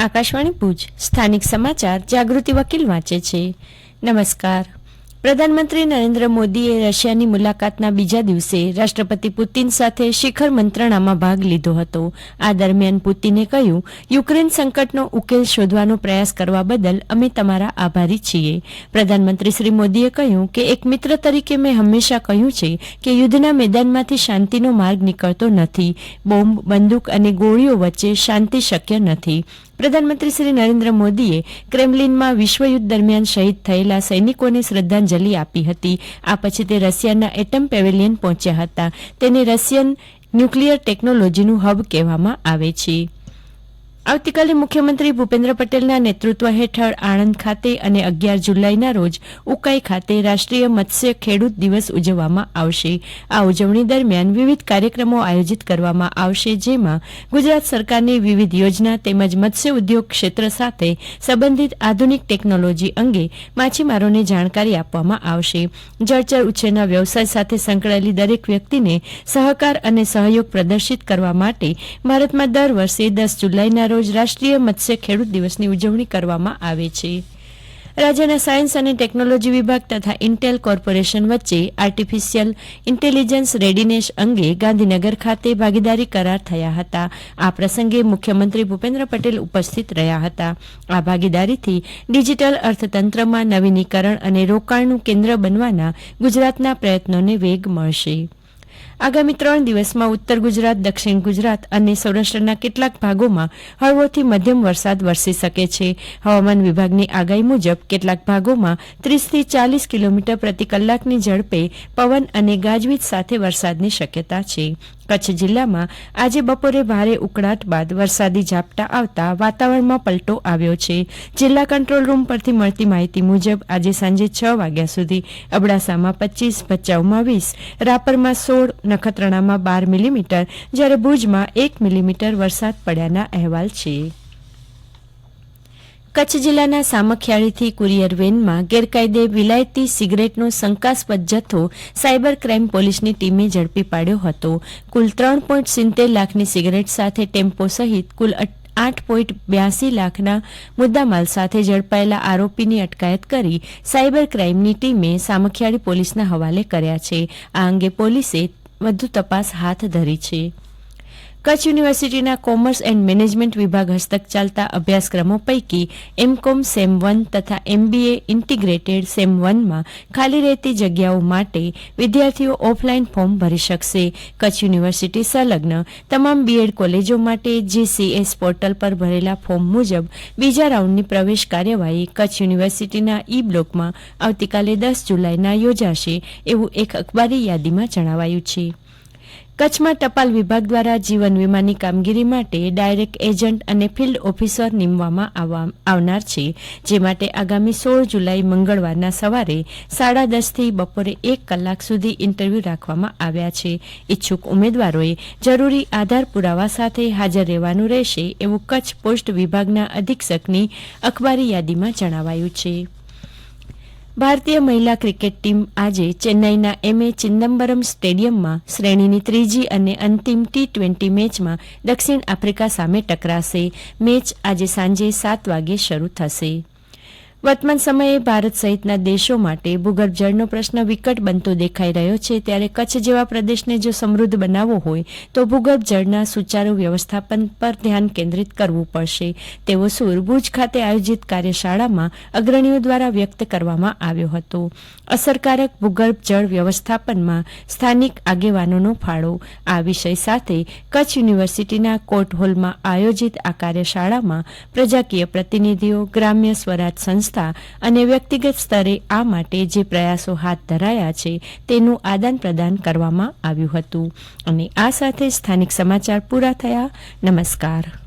આકાશવાણી ભુજ, સ્થાનિક સમાચાર, જાગૃતિ વકીલ વાંચે છે. નમસ્કાર. પ્રધાનમંત્રી નરેન્દ્ર મોદીએ રશિયાની મુલાકાતના બીજા દિવસે રાષ્ટ્રપતિ પુતિન સાથે શિખર મંત્રણામાં ભાગ લીધો હતો. આ દરમિયાન પુતિને કહ્યું, યુક્રેન સંકટનો ઉકેલ શોધવાનો પ્રયાસ કરવા બદલ અમે તમારા આભારી છીએ. પ્રધાનમંત્રી શ્રી મોદીએ કહ્યું કે, એક મિત્ર તરીકે મેં હંમેશા કહ્યું છે કે, યુદ્ધના મેદાનમાંથી શાંતિનો માર્ગ નીકળતો નથી. બોમ્બ, બંદૂક અને ગોળીઓ વચ્ચે શાંતિ શક્ય નથી. પ્રધાનમંત્રી શ્રી નરેન્દ્ર મોદીએ ક્રેમલિનમાં વિશ્વયુદ્ધ દરમિયાન શહીદ થયેલા સૈનિકોને શ્રદ્ધાંજલિ આપી હતી. આ પછી તે રશિયાના એટમ પેવેલિયન પહોંચ્યા હતા. તેને રશિયન ન્યુક્લિયર ટેકનોલોજીનું હબ કહેવામાં આવે છે. આવતીકાલે મુખ્યમંત્રી ભૂપેન્દ્ર પટેલના નેતૃત્વ હેઠળ આણંદ ખાતે અને અગિયાર જુલાઈના રોજ ઉકાઈ ખાતે રાષ્ટ્રીય મત્સ્ય ખેડૂત દિવસ ઉજવવામાં આવશે. આ ઉજવણી દરમિયાન વિવિધ કાર્યક્રમો આયોજિત કરવામાં આવશે, જેમાં ગુજરાત સરકારની વિવિધ યોજના તેમજ મત્સ્ય ઉદ્યોગ ક્ષેત્ર સાથે સંબંધિત આધુનિક ટેકનોલોજી અંગે માછીમારોને જાણકારી આપવામાં આવશે. જળચર ઉછેરના વ્યવસાય સાથે સંકળાયેલી દરેક વ્યક્તિને સહકાર અને સહયોગ પ્રદર્શિત કરવા માટે ભારતમાં દર વર્ષે દસ જુલાઈના રોજ રાષ્ટ્રીય મત્સ્ય ખેડૂત દિવસની ઉજવણી કરવામાં આવે છે. રાજ્યના સાયન્સ અને ટેકનોલોજી વિભાગ તથા ઇન્ટેલ કોર્પોરેશન વચ્ચે આર્ટિફિશિયલ ઇન્ટેલિજન્સ રેડીનેસ અંગે ગાંધીનગર ખાતે ભાગીદારી કરાર થયા હતા. આ પ્રસંગે મુખ્યમંત્રી ભૂપેન્દ્ર પટેલ ઉપસ્થિત રહ્યા હતા. આ ભાગીદારીથી ડિજિટલ અર્થતંત્રમાં નવીનીકરણ અને રોકાણનું કેન્દ્ર બનવાના ગુજરાતના પ્રયત્નોને વેગ મળશે. આગામી ત્રણ દિવસમાં ઉત્તર ગુજરાત, દક્ષિણ ગુજરાત અને સૌરાષ્ટ્રના કેટલાક ભાગોમાં હળવોથી મધ્યમ વરસાદ વરસી શકે છે. હવામાન વિભાગની આગાહી મુજબ કેટલાક ભાગોમાં ત્રીસથી ચાલીસ કિલોમીટર પ્રતિ કલાકની ઝડપે પવન અને ગાજવીજ સાથે વરસાદની શક્યતા છે. કચ્છ જિલ્લામાં આજે બપોરે ભારે ઉકળાટ બાદ વરસાદી ઝાપટા આવતા વાતાવરણમાં પલટો આવ્યો છે. જિલ્લા કંટ્રોલ રૂમ પરથી મળતી માહિતી મુજબ આજે સાંજે છ વાગ્યા સુધી અબડાસામાં પચીસ, ભચાઉમાં વીસ, રાપરમાં સોળ, નખત્રાણામાં બાર મિલીમીટર, જ્યારે ભુજમાં એક મિલીમીટર વરસાદ પડ્યાના અહેવાલ છે. કચ્છ જિલ્લાના સામખિયાળીથી કુરિયર વેનમાં ગેરકાયદે વિલાયતી સિગરેટનો શંકાસ્પદ જથ્થો સાયબર ક્રાઇમ પોલીસની ટીમે ઝડપી પાડ્યો હતો. કુલ ત્રણ પોઈન્ટ સિત્તેર લાખની સિગરેટ સાથે ટેમ્પો સહિત કુલ આઠ પોઈન્ટ બ્યાસી લાખના મુદ્દામાલ સાથે ઝડપાયેલા આરોપીની અટકાયત કરી સાયબર ક્રાઇમની ટીમે સામખિયાળી પોલીસના હવાલે કર્યા છે. આ અંગે પોલીસે વધુ તપાસ હાથ ધરી છે. કચ્છ યુનિવર્સિટીના કોમર્સ એન્ડ મેનેજમેન્ટ વિભાગ હસ્તક ચાલતા અભ્યાસક્રમો પૈકી એમકોમ સેમ વન તથા એમબીએ ઇન્ટિગ્રેટેડ સેમ વનમાં ખાલી રહેતી જગ્યાઓ માટે વિદ્યાર્થીઓ ઓફલાઈન ફોર્મ ભરી શકશે. કચ્છ યુનિવર્સિટી સંલગ્ન તમામ બીએડ કોલેજો માટે જીસીએસ પોર્ટલ પર ભરેલા ફોર્મ મુજબ બીજા રાઉન્ડની પ્રવેશ કાર્યવાહી કચ્છ યુનિવર્સિટીના ઈ બ્લોકમાં આવતીકાલે દસ જુલાઈના યોજાશે એવું એક અખબારી યાદીમાં જણાવાયું છે. કચ્છમાં ટપાલ વિભાગ દ્વારા જીવન વીમાની કામગીરી માટે ડાયરેક્ટ એજન્ટ અને ફિલ્ડ ઓફિસર નીમવામાં આવનાર છે, જે માટે આગામી સોળ જુલાઈ મંગળવારના સવારે સાડા દસથી બપોરે એક કલાક સુધી ઇન્ટરવ્યુ રાખવામાં આવ્યા છે. ઇચ્છુક ઉમેદવારોએ જરૂરી આધાર પુરાવા સાથે હાજર રહેવાનું રહેશે, એવું કચ્છ પોસ્ટ વિભાગના અધિક્ષકની અખબારી યાદીમાં જણાવાયું છે. ભારતીય મહિલા ક્રિકેટ ટીમ આજે ચેન્નાઈના એમએ ચિદમ્બરમ સ્ટેડિયમમાં શ્રેણીની ત્રીજી અને અંતિમ ટી ટ્વેન્ટી મેચમાં દક્ષિણ આફ્રિકા સામે ટકરાશે. મેચ આજે સાંજે સાત વાગે શરૂ થશે. વર્તમાન સમયે ભારત સહિતના દેશો માટે ભૂગર્ભ જળનો પ્રશ્ન વિકટ બનતો દેખાઈ રહ્યો છે. ત્યારે કચ્છ જેવા પ્રદેશને જો સમૃદ્ધ બનાવવો હોય, તો ભૂગર્ભ જળના સુચારુ વ્યવસ્થાપન પર ધ્યાન કેન્દ્રિત કરવું પડશે. તેવો સૂર ભુજ ખાતે આયોજિત કાર્યશાળામાં અગ્રણીઓ દ્વારા વ્યક્ત કરવામાં આવ્યો હતો. અસરકારક ભૂગર્ભ જળ વ્યવસ્થાપનમાં સ્થાનિક આગેવાનોનો ફાળો. આ વિષય સાથે કચ્છ યુનિવર્સિટીના કોર્ટ હોલમાં આયોજિત આ કાર્યશાળામાં પ્રજાકીય પ્રતિનિધિઓ, ગ્રામ્ય સ્વરાજ સંસ્થા સંસ્થા અને વ્યક્તિગત સ્તરે આ માટે જે પ્રયાસો હાથ ધરાયા છે, તેનું આદાન પ્રદાન કરવામાં આવ્યું હતું. અને આ સાથે સ્થાનિક સમાચાર પૂરા થયા. નમસ્કાર.